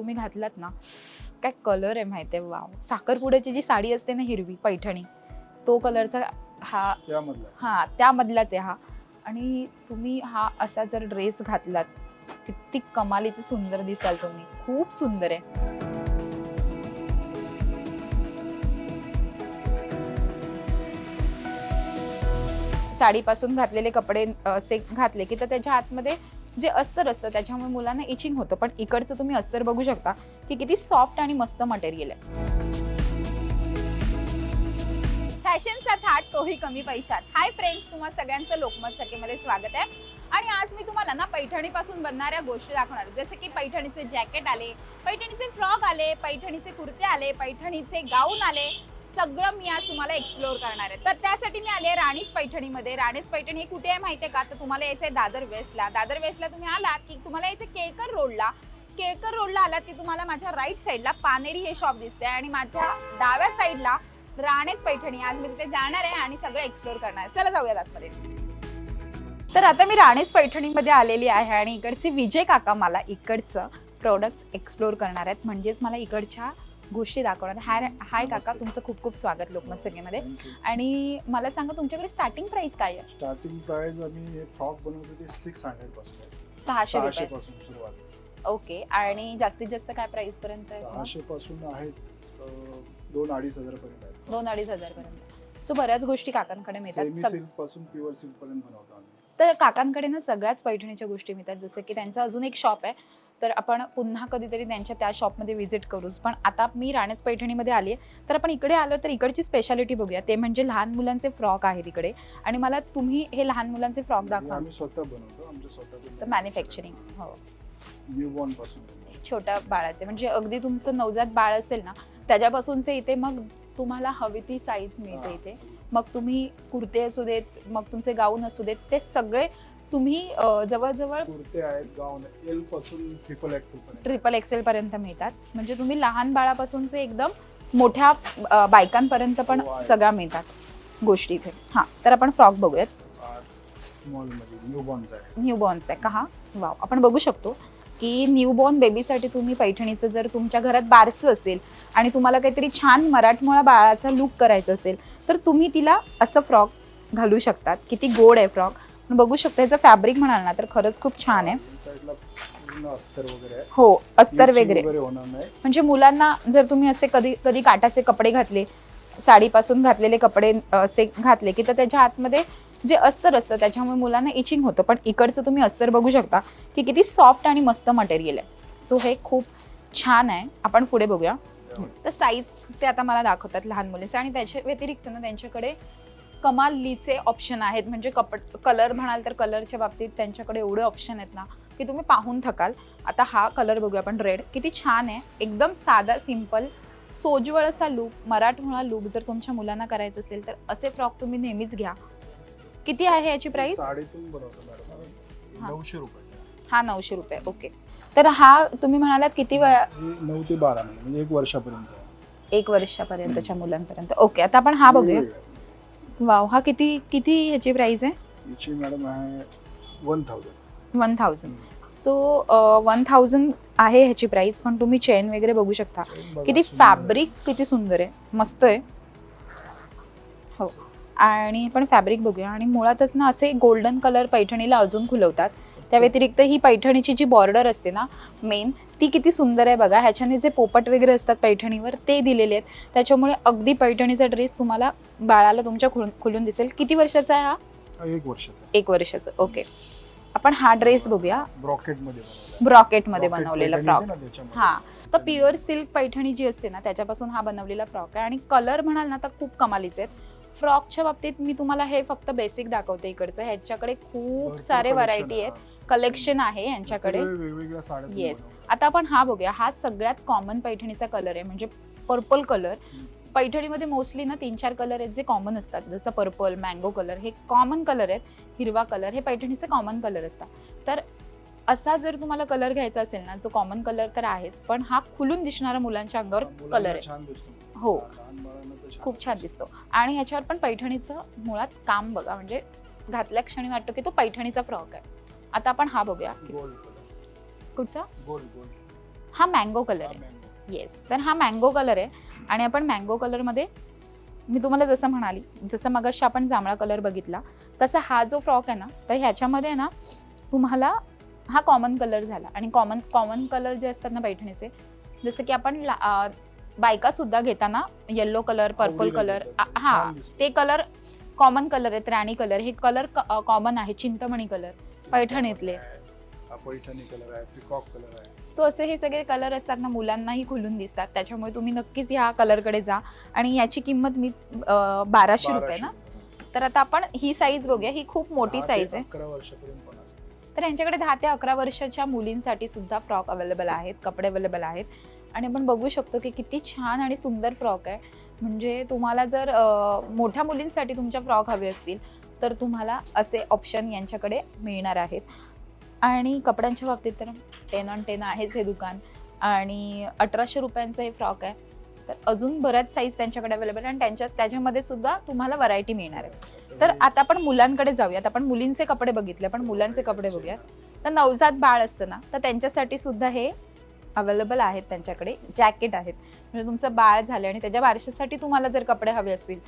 तुम्ही घातलात ना काय कलर आहे माहिती आहे वाव साखरपुड्याची जी साडी असते ना हिरवी पैठणी तो कलरचा हा हा त्यामधलाच आहे हा. आणि तुम्ही हा असा जर ड्रेस घातलात किती कमालीचे सुंदर दिसाल तुम्ही. खूप सुंदर आहे. साडीपासून घातलेले कपडे असे घातले की तर त्याच्या आतमध्ये जे अस्तर असतं त्याच्यामुळे मुलांना इचिंग होतं. पण इकडचं तुम्ही अस्तर बघू शकता की किती सॉफ्ट आणि मस्त मटेरियल आहे. फॅशनचा थाट तोही कमी पैशात. हाय फ्रेंड्स तुम्हा सगळ्यांचं लोकमत सखेमध्ये स्वागत आहे. आणि आज मी तुम्हाला ना पैठणीपासून बनणाऱ्या गोष्टी दाखवणार जसे की पैठणीचे जॅकेट आले पैठणीचे फ्रॉक आले पैठणीचे कुर्ते आले पैठणीचे गाऊन आले. सगळं मी आज तुम्हाला एक्सप्लोअर करणार आहे. तर त्यासाठी मी आले राणीच पैठणीमध्ये. राणीच पैठणी हे कुठे आहे माहिती आहे का? तर तुम्हाला यायचं आहे दादर वेस्टला. दादर वेस्टला तुम्ही आलात की तुम्हाला यायचं केळकर रोडला. केळकर रोडला आलात की तुम्हाला माझ्या राईट साईडला पानेरी हे शॉप दिसते आणि माझ्या डाव्या साईडला राणेच पैठणी. आज मी तिथे जाणार आहे आणि सगळं एक्सप्लोअर करणार आहे. चला जाऊया आतमध्ये तर आता मी राणेच पैठणीमध्ये आलेली आहे आणि इकडचे विजय काका मला इकडचं प्रोडक्ट्स एक्सप्लोअर करणार आहेत. म्हणजेच मला इकडच्या गोष्टी दाखवणार. हाय हाय काका. तुमचं खूप खूप स्वागत लोकमत सगळीमध्ये Thank you. आणि मला सांगा तुमच्याकडे स्टार्टिंग प्राइस काय आहे स्टार्टिंग प्राइस आम्ही फ्रॉक बनवतो ते सिक्स हंड्रेडपासून. सहाशे सहाशे रुपये पासून सुरुवात ओके आणि जास्तीत जास्त काय प्राइस पर्यंत आहे? सहाशे पासून आहेत अं, दोन अडीच हजार पर्यंत आहेत दोन अडीच हजार पर्यंत सो बऱ्याच गोष्टी काकांकडे मिळतात सेमी सग- सिल्कपासून प्युअर सिल्क पर्यंत बनवतो आम्ही तर काकांकडे ना सगळ्याच पैठणीच्या गोष्टी मिळतात जसं की त्यांचं अजून एक शॉप आहे तर आपण पुन्हा कधीतरी त्यांच्या त्या शॉपमध्ये व्हिजिट करूच. पण आता मी राणेच पैठणीमध्ये आली आहे तर आपण इकडे आलो तर इकडची स्पेशालिटी बघूया. ते म्हणजे लहान मुलांचे फ्रॉक आहेत इकडे आणि मला तुम्ही हे लहान मुलांचे फ्रॉक दाखवा. आम्ही स्वतः बनवतो. मॅन्युफॅक्चरिंग हो. छोट्या बाळाचे. म्हणजे अगदी तुमचं नवजात बाळ असेल ना त्याच्यापासूनचे इथे मग तुम्हाला हवी ती साईज मिळते. इथे. मग तुम्ही कुर्ते असू देत मग तुमचे गाऊन असू देत ते सगळे तुम्ही जवळजवळ कुर्ते आहेत गाऊन एलपासून ट्रिपल एक्सेल पर्यंत. ट्रिपल एक्सेल पर्यंत मिळतात. म्हणजे तुम्ही लहान बाळापासूनचे एकदम मोठ्या बायकांपर्यंत पण हो. सगळ्या मिळतात गोष्टी इथे. हा तर आपण फ्रॉक बघूयात. स्मॉल न्यूबॉर्नचा आहे न्यूबॉर्नचा आहे का? हा वाव. आपण बघू शकतो की न्यूबॉर्न बेबीसाठी तुम्ही पैठणीचं जर तुमच्या घरात बारसं असेल आणि तुम्हाला काहीतरी छान मराठमोळा बाळाचा लुक करायचा असेल तर तुम्ही तिला असं फ्रॉक घालू शकतात. किती गोड आहे फ्रॉक. बघू शकता याचं फॅब्रिक म्हणाल ना तर खरंच खूप छान आहे. साईडला पूर्ण अस्तर वगैरे आहे. हो अस्तर Itching वगैरे. होणार नाही. म्हणजे मुलांना जर तुम्ही असे कधी कधी काटाचे कपडे घातले साडीपासून घातलेले कपडे अ, असे घातले की तर त्याच्या आतमध्ये जे अस्तर असतं त्याच्यामुळे मुलांना इचिंग होतं. पण इकडचं तुम्ही अस्तर बघू शकता की किती सॉफ्ट आणि मस्त मटेरियल आहे. सो हे खूप छान आहे. आपण पुढे बघूया. तर साईज ते आता मला दाखवतात लहान मुलीचे. आणि त्याच्या व्यतिरिक्त ना त्यांच्याकडे कमाल लीचे ऑप्शन आहेत. म्हणजे कपड कलर म्हणाल तर कलरच्या बाबतीत त्यांच्याकडे एवढे ऑप्शन आहेत ना की तुम्ही पाहून थकाल. आता हा कलर बघूया आपण रेड किती छान आहे. एकदम साधा सिंपल सोजवळ असा लूक मराठमोळा लूक जर तुमच्या मुलांना करायचं असेल तर असे फ्रॉक तुम्ही नेहमीच घ्या. किती आहे याची प्राइस साडीतून बनवतो मॅडम हा. नऊशे रुपये. हा नऊशे रुपये. ओके तर हा तुम्ही म्हणालात किती वया हे नऊ ते बारा महिने म्हणजे एक वर्षापर्यंत. आहे. एक वर्षापर्यंतच्या मुलांपर्यंत. ओके आता आपण हा बघूया. वाव हा किती किती ह्याची प्राइस आहे? याची मॅडम आहे one thousand one thousand so one thousand आहे ह्याची प्राइस पण तुम्ही चेन वगैरे बघू शकता. किती फॅब्रिक किती सुंदर आहे. मस्त आहे. हो. आणि पण फॅब्रिक बघूया. आणि मुळातच ना असे गोल्डन कलर पैठणीला अजून खुलवतात. त्या व्यतिरिक्त ही पैठणीची जी बॉर्डर असते ना मेन ती किती सुंदर आहे बघा. ह्याच्याने जे पोपट वगैरे असतात पैठणीवर ते दिलेले आहेत. त्याच्यामुळे अगदी पैठणीचा ड्रेस तुम्हाला बाळाला तुमच्या खुलून खुलून दिसेल. किती वर्षाचा आहे हा? एक वर्षाचा एक वर्षाचं. ओके. आपण हा ड्रेस बघूया. ब्रॉकेटमध्ये बनवलाय. ब्रॉकेटमध्ये Brocket बनवलेला फ्रॉक. हा. तर प्युअर सिल्क पैठणी जी असते ना त्याच्यापासून हा बनवलेला फ्रॉक आहे. आणि कलर म्हणाल ना तर खूप कमालीचे आहेत. फ्रॉकच्या बाबतीत मी तुम्हाला हे फक्त बेसिक दाखवते इकडचं. ह्याच्याकडे खूप सारे व्हरायटी आहे. आहेत. कलेक्शन आहे यांच्याकडे. वेगवेगळ्या- साड्या. बनवता. आता आपण हा बघूया. हा सगळ्यात कॉमन पैठणीचा कलर आहे. म्हणजे पर्पल कलर. पैठणीमध्ये मोस्टली ना तीन चार कलर आहेत जे कॉमन असतात. जसं पर्पल मँगो कलर हे कॉमन कलर आहेत. हिरवा कलर हे पैठणीचे कॉमन कलर असतात. तर असा जर तुम्हाला कलर घ्यायचा असेल ना जो कॉमन कलर तर आहेच पण हा खुलून दिसणारा मुलांच्या अंगावर कलर आहे. हो. खूप छान दिसतो. आणि ह्याच्यावर पण पैठणीचं मुळात काम बघा. म्हणजे घातल्या क्षणी वाटतो की तो पैठणीचा फ्रॉक आहे. आता आपण हा बघूया. कुठचा? हा मँगो कलर आहे. येस तर हा मँगो कलर आहे आणि आपण मँगो कलरमध्ये मी तुम्हाला जसं म्हणाली जसं मगाशी आपण जांभळा कलर बघितला तसा हा जो फ्रॉक आहे ना तर ह्याच्यामध्ये ना तुम्हाला हा कॉमन कलर झाला. आणि कॉमन कॉमन कलर जे असतात ना पैठणीचे जसं की आपण बायका सुद्धा घेताना येल्लो कलर पर्पल कलर. हा. ते कलर कॉमन कलर आहेत. राणी कलर हे कलर कॉमन आहे. चिंतमणी कलर पैठणीतले. हा पैठणी कलर आहे पिकॉक कलर आहे. सो असे हे सगळे कलर असतात ना मुलांनाही खुलून दिसतात. त्याच्यामुळे तुम्ही नक्कीच ह्या कलरकडे जा. आणि याची किंमत मी अं, बाराशे रुपये ना? तर आता आपण ही साईज बघूया. ही खूप मोठी साईज आहे. अकरा वर्षापर्यंत पण असते. तर यांच्याकडे दहा ते अकरा वर्षाच्या मुलींसाठी सुद्धा फ्रॉक अवेलेबल आहेत कपडे अवेलेबल आहेत. आणि आपण बघू शकतो की किती छान आणि सुंदर फ्रॉक आहे. म्हणजे तुम्हाला जर अं, मोठ्या मुलींसाठी तुमच्या फ्रॉक हवे असतील तर तुम्हाला असे ऑप्शन यांच्याकडे मिळणार आहेत. आणि कपड्यांच्या बाबतीत तर टेन ऑन टेन आहेच हे दुकान. आणि अठराशे रुपयांचं हे फ्रॉक आहे. तर अजून बऱ्याच साईज त्यांच्याकडे अवेलेबल आहे आणि त्यांच्या त्याच्यामध्ये सुद्धा तुम्हाला व्हरायटी मिळणार आहे. तर आता आपण मुलांकडे जाऊयात. आपण मुलींचे कपडे बघितले पण मुलांचे कपडे बघूयात. तर नवजात बाळ असतं ना तर त्यांच्यासाठी सुद्धा हे अवेलेबल आहेत त्यांच्याकडे. जॅकेट आहेत. म्हणजे तुमचं बाळ झालं आणि त्याच्या बारशासाठी तुम्हाला जर कपडे हवे असतील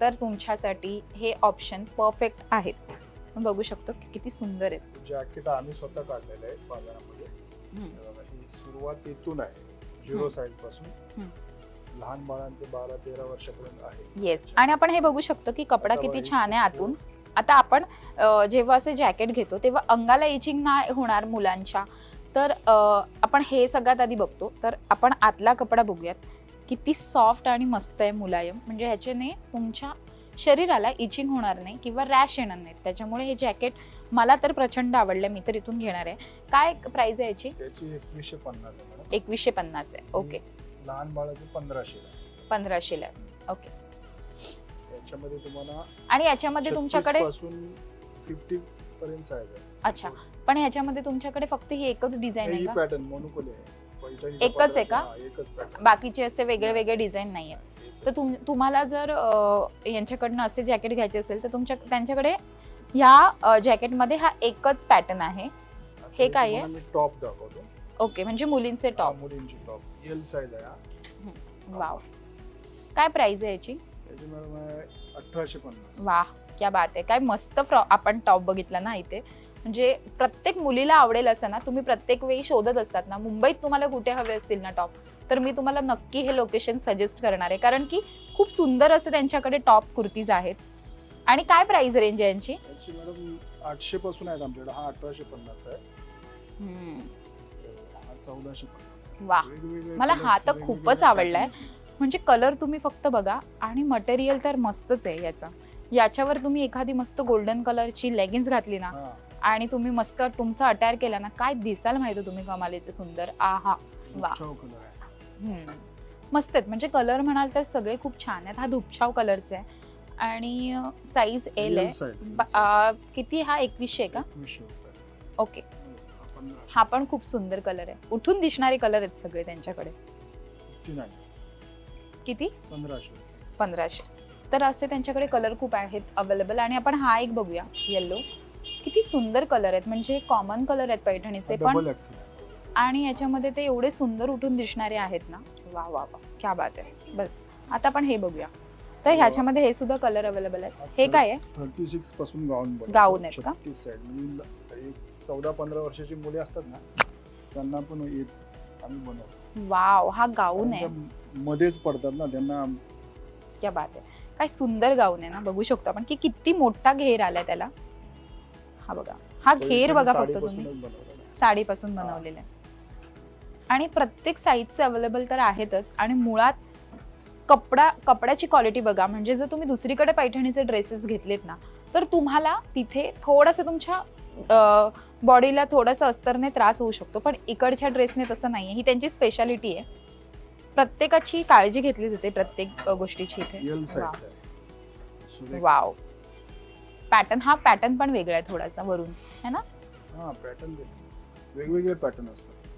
तर तुमच्यासाठी हे ऑप्शन परफेक्ट आहेत. आपण बघू शकतो की किती सुंदर आहेत. जॅकेट आम्ही स्वतः काढलेले आहे बाजारामध्ये. हे बघा, ही सुरुवात इथून आहे झिरो. साईजपासून. लहान बाळांचे बारा तेरा वर्षापर्यंत आहे. येस आणि आपण हे बघू शकतो की कपडा आता किती बघा, छान आहे आतून. आता आपण अ, जेव्हा असे जॅकेट घेतो तेव्हा अंगाला इचिंग नाही होणार मुलांच्या. तर अ, आपण हे सगळ्यात आधी बघतो. तर आपण आतला कपडा बघूयात. किती सॉफ्ट आणि मस्त आहे मुलायम. म्हणजे ह्याच्याने तुमच्या शरीराला इचिंग होणार नाही किंवा रॅश येणार नाहीत. त्याच्यामुळे हे जॅकेट मला तर प्रचंड आवडलं मी तर इथून घेणार आहे. काय प्राइस आहे याची? एकवीसशे पन्नास आहे एकवीसशे पन्नास आहे. ओके. लहान बाळाचे पंधराशे. पंधराशेला आहे ओके. याच्यामध्ये तुम्हाला आणि याच्यामध्ये 36 तुमच्याकडे फिफ्टी पर्यंत अच्छा. पण ह्याच्यामध्ये तुमच्याकडे फक्त ही एकच डिझाईन आहे ही पॅटर्न मोनोकोली आहे. एकच आहे का? बाकीचे असे वेगळे वेगळे डिझाईन नाही आहेत तर तुम तुम्हाला जर यांच्याकडनं असे जॅकेट घ्यायचे असेल तर तुमच्या त्यांच्याकडे ह्या जॅकेटमध्ये हा एकच पॅटर्न आहे. हे काय आहे? टॉप दाखवतो. ओके म्हणजे मुलींचे टॉप मुलींची टॉप एल साईज आहे. वाव काय प्राइस आहे याची? अठराशे पन्नास. वा क्या बात आहे. काय मस्त आपण टॉप बघितला ना इथे. म्हणजे प्रत्येक मुलीला आवडेल असं ना तुम्ही प्रत्येक वेळी शोधत असतात ना मुंबईत तुम्हाला कुठे हवे असतील ना टॉप तर मी तुम्हाला नक्की हे लोकेशन सजेस्ट करणार आहे. कारण की खूप सुंदर असे त्यांच्याकडे टॉप कुर्तीज आहेत. आणि काय प्राइस रेंज आहे यांची? मॅडम आठशे पासून आहेत आमच्याकडे. हा अठराशे पन्नास आहे. चौदाशे वा. मला हा तर खूपच आवडलाय. म्हणजे कलर तुम्ही फक्त बघा आणि मटेरियल तर मस्तच आहे याचा. याच्यावर तुम्ही एखादी मस्त गोल्डन कलरची लेगिन्स घातली ना. आणि तुम्ही मस्त तुमचा अटायर केला ना काय दिसाल माहिती तुम्ही कमालीचे सुंदर? आहा वा. मस्त आहेत. म्हणजे कलर म्हणाल तर सगळे खूप छान आहेत. हा धुपछाव कलरचा आहे. आणि साईज एल आहे. किती हा? एकवीसशे का? ओके. हा, पण खूप सुंदर कलर आहे. उठून दिसणारे कलर आहेत सगळे त्यांच्याकडे. 59, किती? पंधराशे. पंधराशे. तर असे त्यांच्याकडे कलर खूप आहेत अवेलेबल आणि आपण हा एक बघूया येल्लो किती सुंदर कलर आहेत. म्हणजे कॉमन कलर आहेत पैठणीचे पण. आणि याच्यामध्ये ते एवढे सुंदर उठून दिसणारे आहेत ना. वा वा वा. क्या बात आहे. बस. आता आपण हे बघूया. तर ह्याच्यामध्ये हे सुद्धा कलर अवेलेबल आहेत. हे काय आहे? 36 पासून गाऊन. गाऊन आहेत का? 36 साईड एक चौदा पंधरा वर्षाची मुले असतात ना त्यांना पण आम्ही बनवतो. वाव हा गाऊन आहे. मध्येच पडतात ना त्यांना क्या बात आहे. काय सुंदर गाऊन आहे ना. बघू शकतो आपण की किती मोठा घेर आलाय त्याला. हा बघा. हा घेर बघा फक्त तुम्ही. साडीपासून. बनवलेलं आहे. आणि प्रत्येक साईजचे अवेलेबल तर आहेतच. आणि मुळात कपडा कपड्याची क्वालिटी बघा. म्हणजे जर तुम्ही दुसरीकडे पैठणीचे ड्रेसेस घेतलेत ना तर तुम्हाला तिथे थोडंसं तुमच्या बॉडीला थोडंसं अस्तरने त्रास होऊ शकतो. पण इकडच्या ड्रेसने तसं नाही आहे ही त्यांची स्पेशालिटी आहे. प्रत्येकाची काळजी घेतली जाते प्रत्येक गोष्टीची इथे. वाव. पॅटर्न हा पॅटर्न पण वेगळा आहे थोडासा वरून है ना? हा पॅटर्न वेगवेगळे पॅटर्न असतात.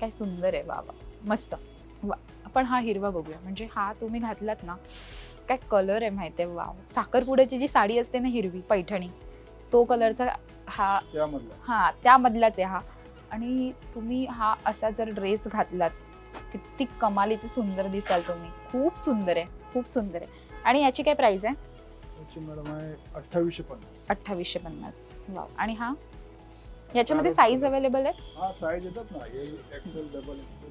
काय सुंदर आहे बाबा मस्त. वा आपण हा हिरवा बघूया. म्हणजे हा तुम्ही घातलात ना काय कलर आहे माहिती आहे वाव साखरपुड्याची जी साडी असते ना हिरवी पैठणी तो कलरचा हा त्यामधला. हा त्यामधलाच आहे हा. आणि तुम्ही हा असा जर ड्रेस घातलात किती कमालीचे सुंदर दिसाल तुम्ही. खूप सुंदर आहे खूप सुंदर आहे. आणि याची काय प्राइस आहे? त्याची मॅडम आहे अठ्ठावीसशे पन्नास. अठ्ठावीसशे पन्नास. वाव. आणि हा? याच्यामध्ये. साईज अवेलेबल आहे हा साईज येतात ना. एल एक्सेल डबल एक्सेल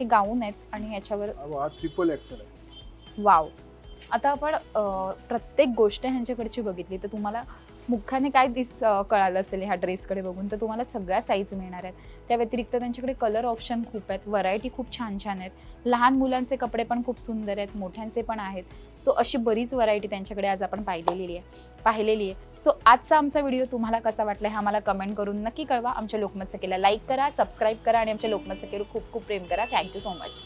हे गाऊन आहेत आणि याच्यावर हा ट्रिपल एक्सेल आहे. वाव. आता आपण अं, प्रत्येक गोष्ट ह्यांच्याकडची बघितली तर तुम्हाला मुख्याने काय दिस कळालं असेल ह्या ड्रेसकडे बघून? तर तुम्हाला सगळ्या साईज मिळणार आहेत. त्या व्यतिरिक्त त्यांच्याकडे कलर ऑप्शन खूप आहेत. व्हरायटी खूप छान छान आहेत. लहान मुलांचे कपडे पण खूप सुंदर आहेत. मोठ्यांचे पण आहेत. सो अशी बरीच व्हरायटी त्यांच्याकडे आज आपण पाहिलेली आहे. पाहिलेली आहे. सो आजचा आमचा व्हिडिओ तुम्हाला कसा वाटला हे आम्हाला कमेंट करून नक्की कळवा. आमच्या लोकमत सखेला लाईक करा सबस्क्राईब करा आणि आमच्या लोकमत सखेवर खूप खूप प्रेम करा. Thank you so much